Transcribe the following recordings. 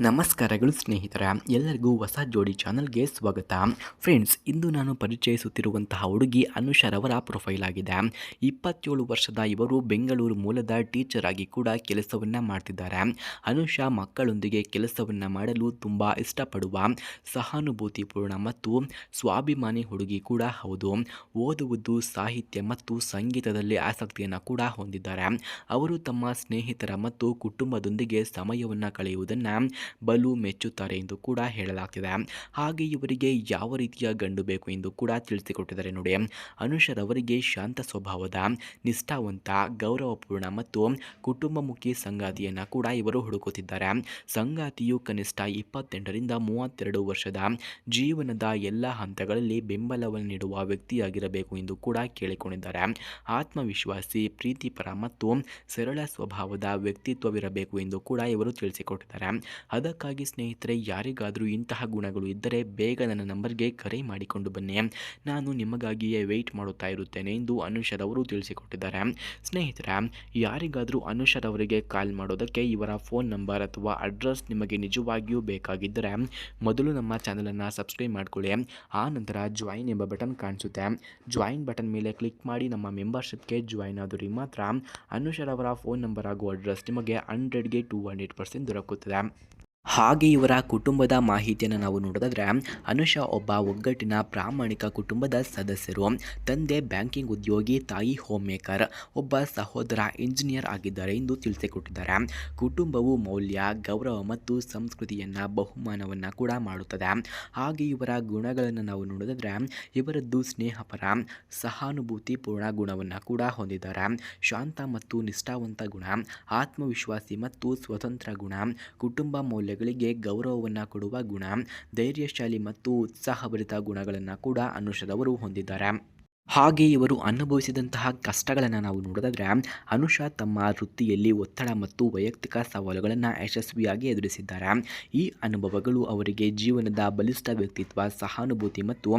ನಮಸ್ಕಾರಗಳು ಸ್ನೇಹಿತರ, ಎಲ್ಲರಿಗೂ ಹೊಸ ಜೋಡಿ ಚಾನಲ್ಗೆ ಸ್ವಾಗತ. ಫ್ರೆಂಡ್ಸ್, ಇಂದು ನಾನು ಪರಿಚಯಿಸುತ್ತಿರುವಂತಹ ಹುಡುಗಿ ಅನುಷರವರ ಪ್ರೊಫೈಲ್ ಆಗಿದೆ. ಇಪ್ಪತ್ತೇಳು ವರ್ಷದ ಇವರು ಬೆಂಗಳೂರು ಮೂಲದ ಟೀಚರ್ ಆಗಿ ಕೂಡ ಕೆಲಸವನ್ನು ಮಾಡ್ತಿದ್ದಾರೆ. ಅನುಷಾ ಮಕ್ಕಳೊಂದಿಗೆ ಕೆಲಸವನ್ನು ಮಾಡಲು ತುಂಬ ಇಷ್ಟಪಡುವ ಸಹಾನುಭೂತಿಪೂರ್ಣ ಮತ್ತು ಸ್ವಾಭಿಮಾನಿ ಹುಡುಗಿ ಕೂಡ ಹೌದು. ಓದುವುದು, ಸಾಹಿತ್ಯ ಮತ್ತು ಸಂಗೀತದಲ್ಲಿ ಆಸಕ್ತಿಯನ್ನು ಕೂಡ ಹೊಂದಿದ್ದಾರೆ. ಅವರು ತಮ್ಮ ಸ್ನೇಹಿತರ ಮತ್ತು ಕುಟುಂಬದೊಂದಿಗೆ ಸಮಯವನ್ನು ಕಳೆಯುವುದನ್ನು ಬಲು ಮೆಚ್ಚುತ್ತಾರೆ ಎಂದು ಕೂಡ ಹೇಳಲಾಗ್ತಿದೆ. ಹಾಗೆ ಇವರಿಗೆ ಯಾವ ರೀತಿಯ ಗಂಡು ಬೇಕು ಎಂದು ಕೂಡ ತಿಳಿಸಿಕೊಟ್ಟಿದ್ದಾರೆ ನೋಡಿ. ಅನುಷರ್ ಅವರಿಗೆ ಶಾಂತ ಸ್ವಭಾವದ, ನಿಷ್ಠಾವಂತ, ಗೌರವಪೂರ್ಣ ಮತ್ತು ಕುಟುಂಬಮುಖಿ ಸಂಗಾತಿಯನ್ನು ಕೂಡ ಇವರು ಹುಡುಕುತ್ತಿದ್ದಾರೆ. ಸಂಗಾತಿಯು ಕನಿಷ್ಠ ಇಪ್ಪತ್ತೆಂಟರಿಂದ ಮೂವತ್ತೆರಡು ವರ್ಷದ ಜೀವನದ ಎಲ್ಲ ಹಂತಗಳಲ್ಲಿ ಬೆಂಬಲವನ್ನು ನೀಡುವ ವ್ಯಕ್ತಿಯಾಗಿರಬೇಕು ಎಂದು ಕೂಡ ಕೇಳಿಕೊಂಡಿದ್ದಾರೆ. ಆತ್ಮವಿಶ್ವಾಸಿ, ಪ್ರೀತಿಪರ ಮತ್ತು ಸರಳ ಸ್ವಭಾವದ ವ್ಯಕ್ತಿತ್ವವಿರಬೇಕು ಎಂದು ಕೂಡ ಇವರು ತಿಳಿಸಿಕೊಟ್ಟಿದ್ದಾರೆ. ಅದಕ್ಕಾಗಿ ಸ್ನೇಹಿತರೆ, ಯಾರಿಗಾದರೂ ಇಂತಹ ಗುಣಗಳು ಇದ್ದರೆ ಬೇಗ ನನ್ನ ನಂಬರ್ಗೆ ಕರೆ ಮಾಡಿಕೊಂಡು ಬನ್ನಿ. ನಾನು ನಿಮಗಾಗಿಯೇ ವೆಯ್ಟ್ ಮಾಡುತ್ತಾ ಇರುತ್ತೇನೆ ಎಂದು ಅನುಷರ್ ಅವರು ತಿಳಿಸಿಕೊಟ್ಟಿದ್ದಾರೆ. ಸ್ನೇಹಿತರೆ, ಯಾರಿಗಾದರೂ ಅನುಷರ್ ಅವರಿಗೆ ಕಾಲ್ ಮಾಡೋದಕ್ಕೆ ಇವರ ಫೋನ್ ನಂಬರ್ ಅಥವಾ ಅಡ್ರೆಸ್ ನಿಮಗೆ ನಿಜವಾಗಿಯೂ ಬೇಕಾಗಿದ್ದರೆ ಮೊದಲು ನಮ್ಮ ಚಾನಲನ್ನು ಸಬ್ಸ್ಕ್ರೈಬ್ ಮಾಡಿಕೊಳ್ಳಿ. ಆ ನಂತರ ಜಾಯಿನ್ ಎಂಬ ಬಟನ್ ಕಾಣಿಸುತ್ತೆ. ಜಾಯಿನ್ ಬಟನ್ ಮೇಲೆ ಕ್ಲಿಕ್ ಮಾಡಿ ನಮ್ಮ ಮೆಂಬರ್ಶಿಪ್ಗೆ ಜಾಯಿನ್ ಆದವರಿಗೆ ಮಾತ್ರ ಅನುಷರ್ ಅವರ ಫೋನ್ ನಂಬರ್ ಹಾಗೂ ಅಡ್ರೆಸ್ ನಿಮಗೆ ಹಂಡ್ರೆಡ್ಗೆ ಟೂ ಹಂಡ್ರೆಡ್ ಪರ್ಸೆಂಟ್ ದೊರಕುತ್ತದೆ. ಹಾಗೆ ಇವರ ಕುಟುಂಬದ ಮಾಹಿತಿಯನ್ನು ನಾವು ನೋಡೋದಾದರೆ, ಅನುಷಾ ಒಬ್ಬ ಒಗ್ಗಟ್ಟಿನ ಪ್ರಾಮಾಣಿಕ ಕುಟುಂಬದ ಸದಸ್ಯರು. ತಂದೆ, ಬ್ಯಾಂಕಿಂಗ್ ಉದ್ಯೋಗಿ, ತಾಯಿ ಹೋಮ್ ಮೇಕರ್ ಒಬ್ಬ ಸಹೋದರ ಇಂಜಿನಿಯರ್ ಆಗಿದ್ದಾರೆ ಎಂದು ತಿಳಿಸಿಕೊಟ್ಟಿದ್ದಾರೆ ಕುಟುಂಬವು ಮೌಲ್ಯ, ಗೌರವ ಮತ್ತು ಸಂಸ್ಕೃತಿಯನ್ನು, ಬಹುಮಾನವನ್ನು ಕೂಡ ಮಾಡುತ್ತದೆ. ಹಾಗೆ ಇವರ ಗುಣಗಳನ್ನು ನಾವು ನೋಡೋದಾದರೆ, ಇವರದ್ದು ಸ್ನೇಹಪರ ಸಹಾನುಭೂತಿ ಪೂರ್ಣ ಗುಣವನ್ನು ಕೂಡ ಹೊಂದಿದ್ದಾರೆ. ಶಾಂತ ಮತ್ತು ನಿಷ್ಠಾವಂತ ಗುಣ, ಆತ್ಮವಿಶ್ವಾಸಿ ಮತ್ತು ಸ್ವತಂತ್ರ ಗುಣ, ಕುಟುಂಬ ಮೌಲ್ಯಗಳಿಗೆ ಗೌರವವನ್ನು ಕೊಡುವ ಗುಣ ಧೈರ್ಯಶಾಲಿ ಮತ್ತು ಉತ್ಸಾಹಭರಿತ ಗುಣಗಳನ್ನು ಕೂಡ ಅನುಷದವರು ಹೊಂದಿದ್ದಾರೆ. ಹಾಗೆ ಇವರು ಅನುಭವಿಸಿದಂತಹ ಕಷ್ಟಗಳನ್ನು ನಾವು ನೋಡೋದಾದರೆ, ಅನುಷಾ ತಮ್ಮ ವೃತ್ತಿಯಲ್ಲಿ ಒತ್ತಡ ಮತ್ತು ವೈಯಕ್ತಿಕ ಸವಾಲುಗಳನ್ನು ಯಶಸ್ವಿಯಾಗಿ ಎದುರಿಸಿದ್ದಾರೆ. ಈ ಅನುಭವಗಳು ಅವರಿಗೆ ಜೀವನದ ಬಲಿಷ್ಠ ವ್ಯಕ್ತಿತ್ವ, ಸಹಾನುಭೂತಿ ಮತ್ತು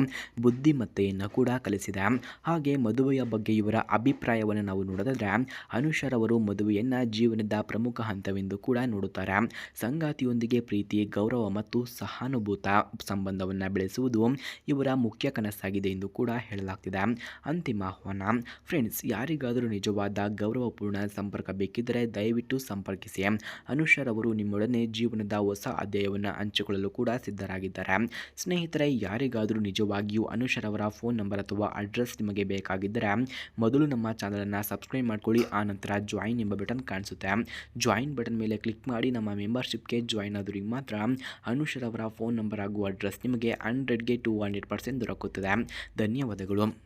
ಬುದ್ಧಿಮತ್ತೆಯನ್ನು ಕೂಡ ಕಲಿಸಿದೆ. ಹಾಗೆ ಮದುವೆಯ ಬಗ್ಗೆ ಇವರ ಅಭಿಪ್ರಾಯವನ್ನು ನಾವು ನೋಡೋದಾದರೆ, ಅನುಷರವರು ಮದುವೆಯನ್ನು ಜೀವನದ ಪ್ರಮುಖ ಹಂತವೆಂದು ಕೂಡ ನೋಡುತ್ತಾರೆ. ಸಂಗಾತಿಯೊಂದಿಗೆ ಪ್ರೀತಿ, ಗೌರವ ಮತ್ತು ಸಹಾನುಭೂತ ಸಂಬಂಧವನ್ನು ಬೆಳೆಸುವುದು ಇವರ ಮುಖ್ಯ ಕನಸಾಗಿದೆ ಎಂದು ಕೂಡ ಹೇಳಲಾಗ್ತಿದೆ. ಅಂತಿಮ ಆಹ್ವಾನ. ಫ್ರೆಂಡ್ಸ್ ಯಾರಿಗಾದರೂ ನಿಜವಾದ ಗೌರವಪೂರ್ಣ ಸಂಪರ್ಕ ಬೇಕಿದ್ದರೆ ದಯವಿಟ್ಟು ಸಂಪರ್ಕಿಸಿ. ಅನುಷರ್ ಅವರು ನಿಮ್ಮೊಡನೆ ಜೀವನದ ಹೊಸ ಅಧ್ಯಾಯವನ್ನು ಹಂಚಿಕೊಳ್ಳಲು ಕೂಡ ಸಿದ್ಧರಾಗಿದ್ದಾರೆ. ಸ್ನೇಹಿತರೆ, ಯಾರಿಗಾದರೂ ನಿಜವಾಗಿಯೂ ಅನುಷರ್ ಅವರ ಫೋನ್ ನಂಬರ್ ಅಥವಾ ಅಡ್ರೆಸ್ ನಿಮಗೆ ಬೇಕಾಗಿದ್ದರೆ ಮೊದಲು ನಮ್ಮ ಚಾನಲನ್ನು ಸಬ್ಸ್ಕ್ರೈಬ್ ಮಾಡ್ಕೊಳ್ಳಿ, ಆ ನಂತರ ಜಾಯಿನ್ ಎಂಬ ಬಟನ್ ಕಾಣಿಸುತ್ತೆ. ಜಾಯಿನ್ ಬಟನ್ ಮೇಲೆ ಕ್ಲಿಕ್ ಮಾಡಿ ನಮ್ಮ ಮೆಂಬರ್ಶಿಪ್ಗೆ ಜಾಯಿನ್ ಆದವರಿಗೆ ಮಾತ್ರ ಅನುಷರ್ ಅವರ ಫೋನ್ ನಂಬರ್ ಹಾಗೂ ಅಡ್ರೆಸ್ ನಿಮಗೆ ಹಂಡ್ರೆಡ್ಗೆ ಟು ಹಂಡ್ರೆಡ್ ಪರ್ಸೆಂಟ್ ದೊರಕುತ್ತದೆ. ಧನ್ಯವಾದಗಳು.